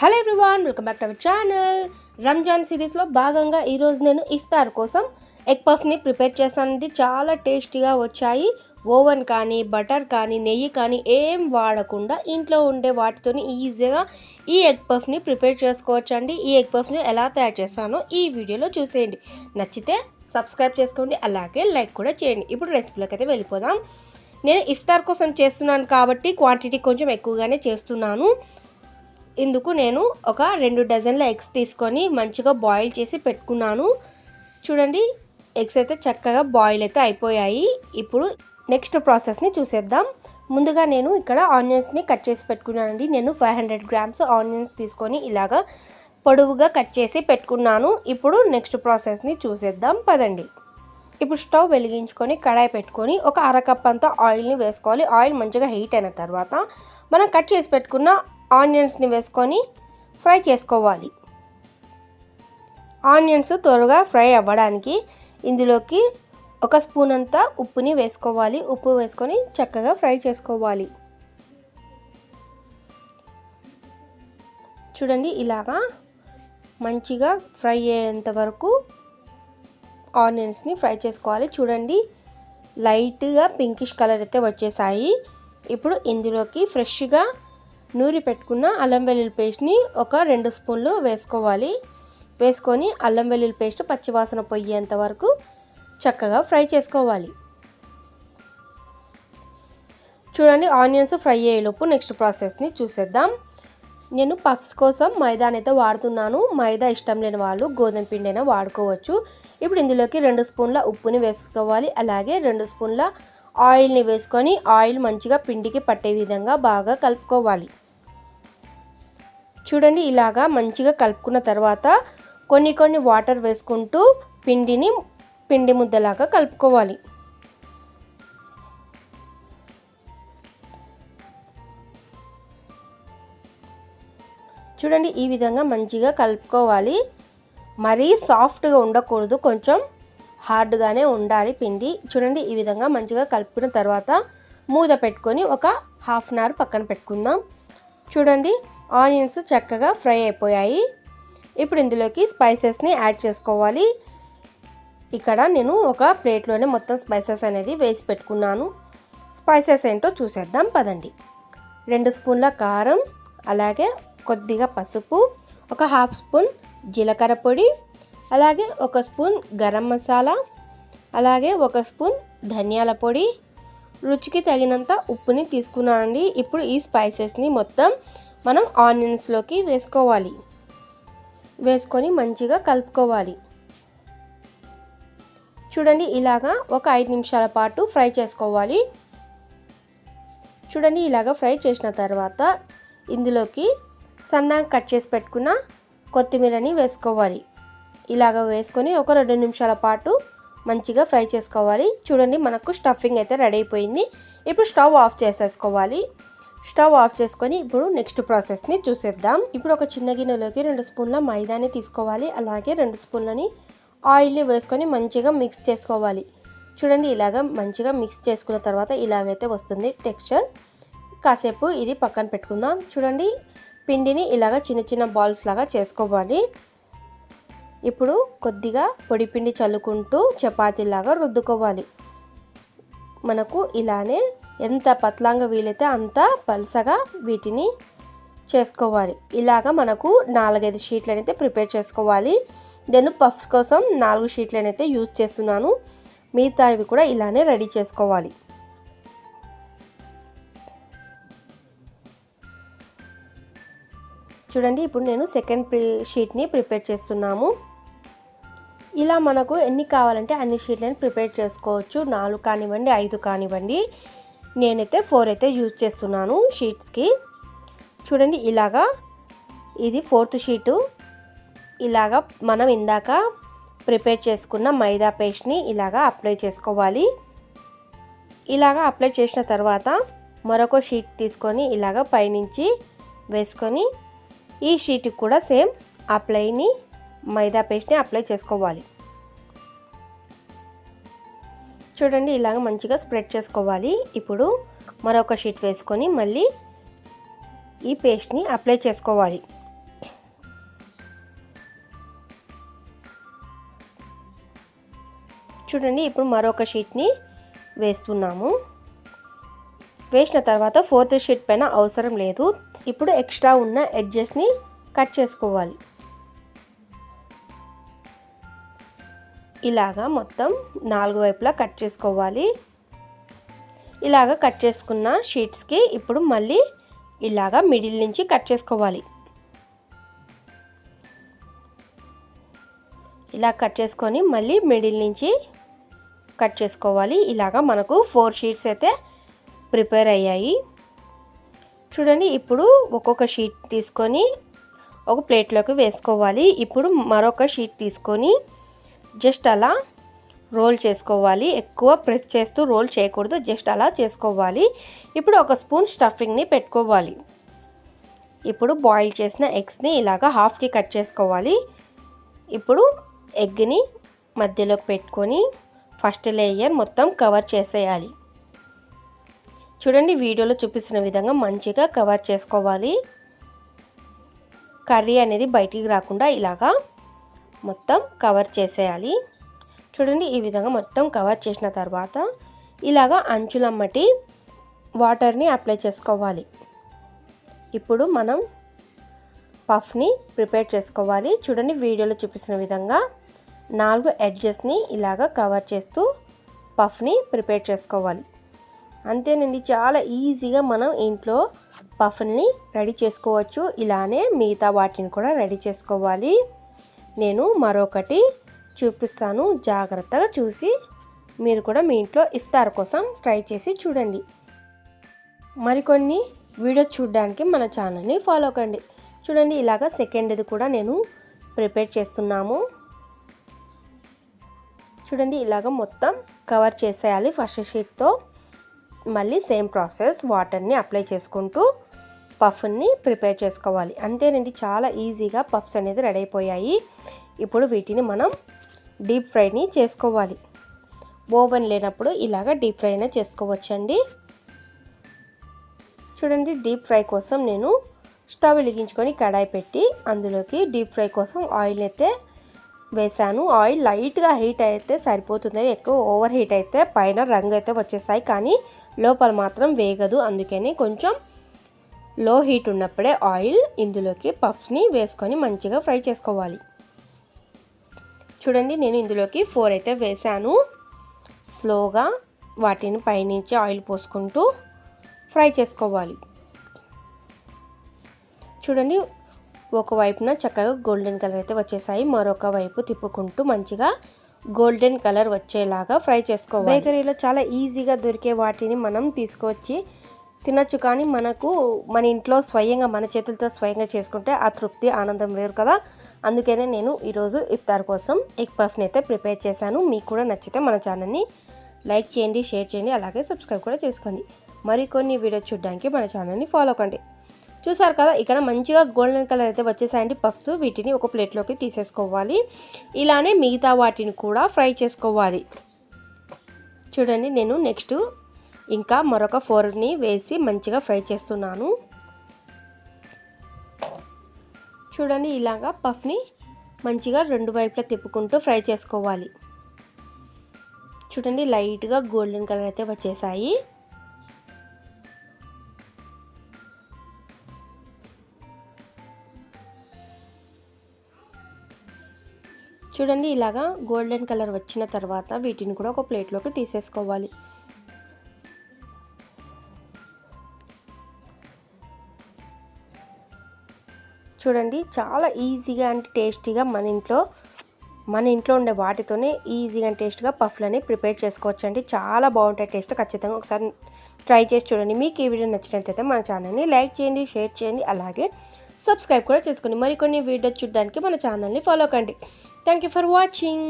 Hello everyone welcome back to our channel. Ramzan సిరీస్లో భాగంగా ఈరోజు నేను ఇఫ్తార్ కోసం ఎగ్ పఫ్ని ప్రిపేర్ చేశానండి. చాలా టేస్టీగా వచ్చాయి. ఓవెన్ కానీ బటర్ కానీ నెయ్యి కానీ ఏం వాడకుండా ఇంట్లో ఉండే వాటితోని ఈజీగా ఈ ఎగ్ పఫ్ని ప్రిపేర్ చేసుకోవచ్చండి. ఈ ఎగ్ పఫ్ని ఎలా తయారు చేస్తానో ఈ వీడియోలో చూసేయండి. నచ్చితే సబ్స్క్రైబ్ చేసుకోండి అలాగే లైక్ కూడా చేయండి. ఇప్పుడు రెసిపీలోకి అయితే వెళ్ళిపోదాం. నేను ఇఫ్తార్ కోసం చేస్తున్నాను కాబట్టి క్వాంటిటీ కొంచెం ఎక్కువగానే చేస్తున్నాను. ఇందుకు నేను ఒక రెండు డజన్ల ఎగ్స్ తీసుకొని మంచిగా బాయిల్ చేసి పెట్టుకున్నాను. చూడండి ఎగ్స్ అయితే చక్కగా బాయిల్ అయితే అయిపోయాయి. ఇప్పుడు నెక్స్ట్ ప్రాసెస్ని చూసేద్దాం. ముందుగా నేను ఇక్కడ ఆనియన్స్ని కట్ చేసి పెట్టుకున్నానండి. నేను ఫైవ్ హండ్రెడ్ గ్రామ్స్ ఆనియన్స్ తీసుకొని ఇలాగా పొడవుగా కట్ చేసి పెట్టుకున్నాను. ఇప్పుడు నెక్స్ట్ ప్రాసెస్ని చూసేద్దాం. పదండి. ఇప్పుడు స్టవ్ వెలిగించుకొని కడాయి పెట్టుకొని ఒక అరకప్ అంతా ఆయిల్ని వేసుకోవాలి. ఆయిల్ మంచిగా హీట్ అయిన తర్వాత మనం కట్ చేసి పెట్టుకున్న ఆనియన్స్ని వేసుకొని ఫ్రై చేసుకోవాలి. ఆనియన్స్ త్వరగా ఫ్రై అవ్వడానికి ఇందులోకి ఒక స్పూన్ అంతా ఉప్పుని వేసుకోవాలి. ఉప్పు వేసుకొని చక్కగా ఫ్రై చేసుకోవాలి. చూడండి ఇలాగా మంచిగా ఫ్రై అయ్యేంత వరకు ఆనియన్స్ని ఫ్రై చేసుకోవాలి. చూడండి లైట్గా పింకిష్ కలర్ అయితే వచ్చేసాయి. ఇప్పుడు ఇందులోకి ఫ్రెష్గా నూరి పెట్టుకున్న అల్లం వెల్లుల్లి పేస్ట్ని ఒక రెండు స్పూన్లు వేసుకోవాలి. వేసుకొని అల్లం వెల్లుల్లి పేస్ట్ పచ్చివాసన పొయ్యేంత వరకు చక్కగా ఫ్రై చేసుకోవాలి. చూడండి ఆనియన్స్ ఫ్రై అయ్యేలోపు నెక్స్ట్ ప్రాసెస్ని చూసేద్దాం. నేను పఫ్స్ కోసం మైదానైతే వాడుతున్నాను. మైదా ఇష్టం లేని వాళ్ళు గోధుమ పిండి అయినా వాడుకోవచ్చు. ఇప్పుడు ఇందులోకి రెండు స్పూన్ల ఉప్పుని వేసుకోవాలి. అలాగే రెండు స్పూన్ల ఆయిల్ని వేసుకొని ఆయిల్ మంచిగా పిండికి పట్టే విధంగా బాగా కలుపుకోవాలి. చూడండి ఇలాగా మంచిగా కలుపుకున్న తర్వాత కొన్ని కొన్ని వాటర్ వేసుకుంటూ పిండిని పిండి ముద్దలాగా కలుపుకోవాలి. చూడండి ఈ విధంగా మంచిగా కలుపుకోవాలి. మరీ సాఫ్ట్గా ఉండకూడదు కొంచెం హార్డ్గానే ఉండాలి పిండి. చూడండి ఈ విధంగా మంచిగా కలుపుకున్న తర్వాత మూత పెట్టుకొని ఒక హాఫ్ అన్ అవర్ పక్కన పెట్టుకుందాం. చూడండి ఆనియన్స్ చక్కగా ఫ్రై అయిపోయాయి. ఇప్పుడు ఇందులోకి స్పైసెస్ని యాడ్ చేసుకోవాలి. ఇక్కడ నేను ఒక ప్లేట్లోనే మొత్తం స్పైసెస్ అనేది వేసి పెట్టుకున్నాను. స్పైసెస్ ఏంటో చూసేద్దాం పదండి. రెండు స్పూన్ల కారం అలాగే కొద్దిగా పసుపు ఒక హాఫ్ స్పూన్ జీలకర్ర పొడి అలాగే ఒక స్పూన్ గరం మసాలా అలాగే ఒక స్పూన్ ధనియాల పొడి. రుచికి తగినంత ఉప్పుని తీసుకున్నానండి. ఇప్పుడు ఈ స్పైసెస్ని మొత్తం మనం ఆనియన్స్లోకి వేసుకోవాలి. వేసుకొని మంచిగా కలుపుకోవాలి. చూడండి ఇలాగా ఒక ఐదు నిమిషాల పాటు ఫ్రై చేసుకోవాలి. చూడండి ఇలాగ ఫ్రై చేసిన తర్వాత ఇందులోకి సన్నగా కట్ చేసి పెట్టుకున్న కొత్తిమీరని వేసుకోవాలి. ఇలాగ వేసుకొని ఒక రెండు నిమిషాల పాటు మంచిగా ఫ్రై చేసుకోవాలి. చూడండి మనకు స్టఫింగ్ అయితే రెడీ అయిపోయింది. ఇప్పుడు స్టవ్ ఆఫ్ చేసేసుకోవాలి. స్టవ్ ఆఫ్ చేసుకొని ఇప్పుడు నెక్స్ట్ ప్రాసెస్ని చూసేద్దాం. ఇప్పుడు ఒక చిన్న గిన్నెలోకి రెండు స్పూన్ల మైదాని తీసుకోవాలి. అలాగే రెండు స్పూన్లని ఆయిల్ని వేసుకొని మంచిగా మిక్స్ చేసుకోవాలి. చూడండి ఇలాగ మంచిగా మిక్స్ చేసుకున్న తర్వాత ఇలాగైతే వస్తుంది టెక్స్చర్. కాసేపు ఇది పక్కన పెట్టుకుందాం. చూడండి పిండిని ఇలాగ చిన్న చిన్న బాల్స్ లాగా చేసుకోవాలి. ఇప్పుడు కొద్దిగా పొడి పిండి చల్లుకుంటూ చపాతీలాగా రుద్దుకోవాలి. మనకు ఇలానే ఎంత పత్లాంగా వీలైతే అంత పలుసగా వీటిని చేసుకోవాలి. ఇలాగ మనకు నాలుగైదు షీట్లు అయితే ప్రిపేర్ చేసుకోవాలి. నేను పఫ్స్ కోసం నాలుగు షీట్లు అయితే యూజ్ చేస్తున్నాను. మిగతావి కూడా ఇలానే రెడీ చేసుకోవాలి. చూడండి ఇప్పుడు నేను సెకండ్ షీట్ని ప్రిపేర్ చేస్తున్నాము. ఇలా మనకు ఎన్ని కావాలంటే అన్ని షీట్లను ప్రిపేర్ చేసుకోవచ్చు. నాలుగు కానివ్వండి ఐదు కానివ్వండి. నేనైతే ఫోర్ అయితే యూజ్ చేస్తున్నాను షీట్స్కి. చూడండి ఇలాగా ఇది ఫోర్త్ షీటు. ఇలాగా మనం ఇందాక ప్రిపేర్ చేసుకున్న మైదా పేస్ట్ని ఇలాగా అప్లై చేసుకోవాలి. ఇలాగా అప్లై చేసిన తర్వాత మరొక షీట్ తీసుకొని ఇలాగ పైనుంచి వేసుకొని ఈ షీట్కి కూడా సేమ్ అప్లైని మైదా పేస్ట్ని అప్లై చేసుకోవాలి. చూడండి ఇలాగ మంచిగా స్ప్రెడ్ చేసుకోవాలి. ఇప్పుడు మరొక షీట్ వేసుకొని మళ్ళీ ఈ పేస్ట్ని అప్లై చేసుకోవాలి. చూడండి ఇప్పుడు మరొక షీట్ని వేస్తున్నాము. వేసిన తర్వాత ఫోర్త్ షీట్ పైన అవసరం లేదు. ఇప్పుడు ఎక్స్ట్రా ఉన్న ఎడ్జెస్ని కట్ చేసుకోవాలి. ఇలాగా మొత్తం నాలుగు వైపులా కట్ చేసుకోవాలి. ఇలాగ కట్ చేసుకున్న షీట్స్కి ఇప్పుడు మళ్ళీ ఇలాగా మిడిల్ నుంచి కట్ చేసుకోవాలి. ఇలా కట్ చేసుకొని మళ్ళీ మిడిల్ నుంచి కట్ చేసుకోవాలి. ఇలాగా మనకు ఫోర్ షీట్స్ అయితే ప్రిపేర్ అయ్యాయి. చూడండి ఇప్పుడు ఒక్కొక్క షీట్ తీసుకొని ఒక ప్లేట్లోకి వేసుకోవాలి. ఇప్పుడు మరొక షీట్ తీసుకొని జస్ట్ అలా రోల్ చేసుకోవాలి. ఎక్కువ ప్రెస్ చేస్తూ రోల్ చేయకూడదు. జస్ట్ అలా చేసుకోవాలి. ఇప్పుడు ఒక స్పూన్ స్టఫింగ్ని పెట్టుకోవాలి. ఇప్పుడు బాయిల్ చేసిన ఎగ్స్ని ఇలాగా హాఫ్కి కట్ చేసుకోవాలి. ఇప్పుడు ఎగ్ని మధ్యలోకి పెట్టుకొని ఫస్ట్ లేయర్ మొత్తం కవర్ చేసేయాలి. చూడండి వీడియోలో చూపిస్తున్న విధంగా మంచిగా కవర్ చేసుకోవాలి. కర్రీ అనేది బయటికి రాకుండా ఇలాగా మొత్తం కవర్ చేసేయాలి. చూడండి ఈ విధంగా మొత్తం కవర్ చేసిన తర్వాత ఇలాగా అంచులమ్మటి వాటర్ని అప్లై చేసుకోవాలి. ఇప్పుడు మనం పఫ్ని ప్రిపేర్ చేసుకోవాలి. చూడండి వీడియోలో చూపిస్తున్న విధంగా నాలుగు ఎడ్జెస్ని ఇలాగ కవర్ చేస్తూ పఫ్ని ప్రిపేర్ చేసుకోవాలి. అంతేనండి చాలా ఈజీగా మనం ఇంట్లో పఫ్ని రెడీ చేసుకోవచ్చు. ఇలానే మిగతా వాటిని కూడా రెడీ చేసుకోవాలి. నేను మరొకటి చూపిస్తాను. జాగ్రత్తగా చూసి మీరు కూడా మీ ఇంట్లో ఇఫ్తార్ కోసం ట్రై చేసి చూడండి. మరికొన్ని వీడియో చూడడానికి మన ఛానల్ని ఫాలో కండి చూడండి ఇలాగ సెకండ్ది కూడా నేను ప్రిపేర్ చేస్తున్నాము. చూడండి ఇలాగ మొత్తం కవర్ చేసేయాలి ఫస్ట్ షీట్తో. మళ్ళీ సేమ్ ప్రాసెస్ వాటర్ని అప్లై చేసుకుంటూ పఫ్ని ప్రిపేర్ చేసుకోవాలి. అంతేనండి చాలా ఈజీగా పఫ్స్ అనేది రెడీ అయిపోయాయి. ఇప్పుడు వీటిని మనం డీప్ ఫ్రైని చేసుకోవాలి. ఓవెన్ లేనప్పుడు ఇలాగ డీప్ ఫ్రై అయినా చేసుకోవచ్చండి. చూడండి డీప్ ఫ్రై కోసం నేను స్టవ్ వెలిగించుకొని కడాయి పెట్టి అందులోకి డీప్ ఫ్రై కోసం ఆయిల్ అయితే వేసాను ఆయిల్ లైట్గా హీట్ అయితే సరిపోతుంది ఎక్కువ ఓవర్ హీట్ అయితే పైన రంగు అయితే వచ్చేస్తాయి కానీ లోపల మాత్రం వేగదు. అందుకని కొంచెం లో హీట్ ఉన్నప్పుడే ఆయిల్ ఇందులోకి పఫ్స్ని వేసుకొని మంచిగా ఫ్రై చేసుకోవాలి. చూడండి నేను ఇందులోకి ఫోర్ అయితే వేసాను స్లోగా వాటిని పైనుంచి ఆయిల్ పోసుకుంటూ ఫ్రై చేసుకోవాలి. చూడండి ఒక వైపున చక్కగా గోల్డెన్ కలర్ అయితే వచ్చేసాయి. మరొక వైపు తిప్పుకుంటూ మంచిగా గోల్డెన్ కలర్ వచ్చేలాగా ఫ్రై చేసుకోవాలి. బేకరీలో చాలా ఈజీగా దొరికే వాటిని మనం తీసుకొచ్చి తినొచ్చు కానీ మనకు మన ఇంట్లో స్వయంగా మన చేతులతో స్వయంగా చేసుకుంటే ఆ తృప్తి ఆనందం వేరు కదా. అందుకనే నేను ఈరోజు ఇఫ్తార్ కోసం ఎగ్ పఫ్ని అయితే ప్రిపేర్ చేశాను. మీకు కూడా నచ్చితే మన ఛానల్ని లైక్ చేయండి షేర్ చేయండి అలాగే సబ్స్క్రైబ్ కూడా చేసుకోండి. మరికొన్ని వీడియో చూడడానికి మన ఛానల్ని ఫాలో అవ్వండి. చూసారు కదా ఇక్కడ మంచిగా గోల్డెన్ కలర్ అయితే వచ్చేసాయండి పఫ్స్. వీటిని ఒక ప్లేట్లోకి తీసేసుకోవాలి. ఇలానే మిగతా వాటిని కూడా ఫ్రై చేసుకోవాలి. చూడండి నేను నెక్స్ట్ ఇంకా మరొక ఫోర్ని వేసి మంచిగా ఫ్రై చేస్తున్నాను. చూడండి ఇలాగా పఫ్ని మంచిగా రెండు వైపులా తిప్పుకుంటూ ఫ్రై చేసుకోవాలి. చూడండి లైట్గా గోల్డెన్ కలర్ అయితే వచ్చేసాయి. చూడండి ఇలాగా గోల్డెన్ కలర్ వచ్చిన తర్వాత వీటిని కూడా ఒక ప్లేట్లోకి తీసేసుకోవాలి. చూడండి చాలా ఈజీగా అంటే టేస్టీగా మన ఇంట్లో మన ఇంట్లో ఉండే వాటితోనే ఈజీగా అండ్ టేస్ట్గా పఫ్లని ప్రిపేర్ చేసుకోవచ్చు అండి చాలా బాగుంటాయి టేస్ట్ ఖచ్చితంగా ఒకసారి ట్రై చేసి చూడండి. మీకు ఈ వీడియో నచ్చినట్లయితే మన ఛానల్ని లైక్ చేయండి షేర్ చేయండి అలాగే సబ్స్క్రైబ్ కూడా చేసుకోండి. మరికొన్ని వీడియోస్ చూడడానికి మన ఛానల్ని ఫాలో కండి. Thank you for watching.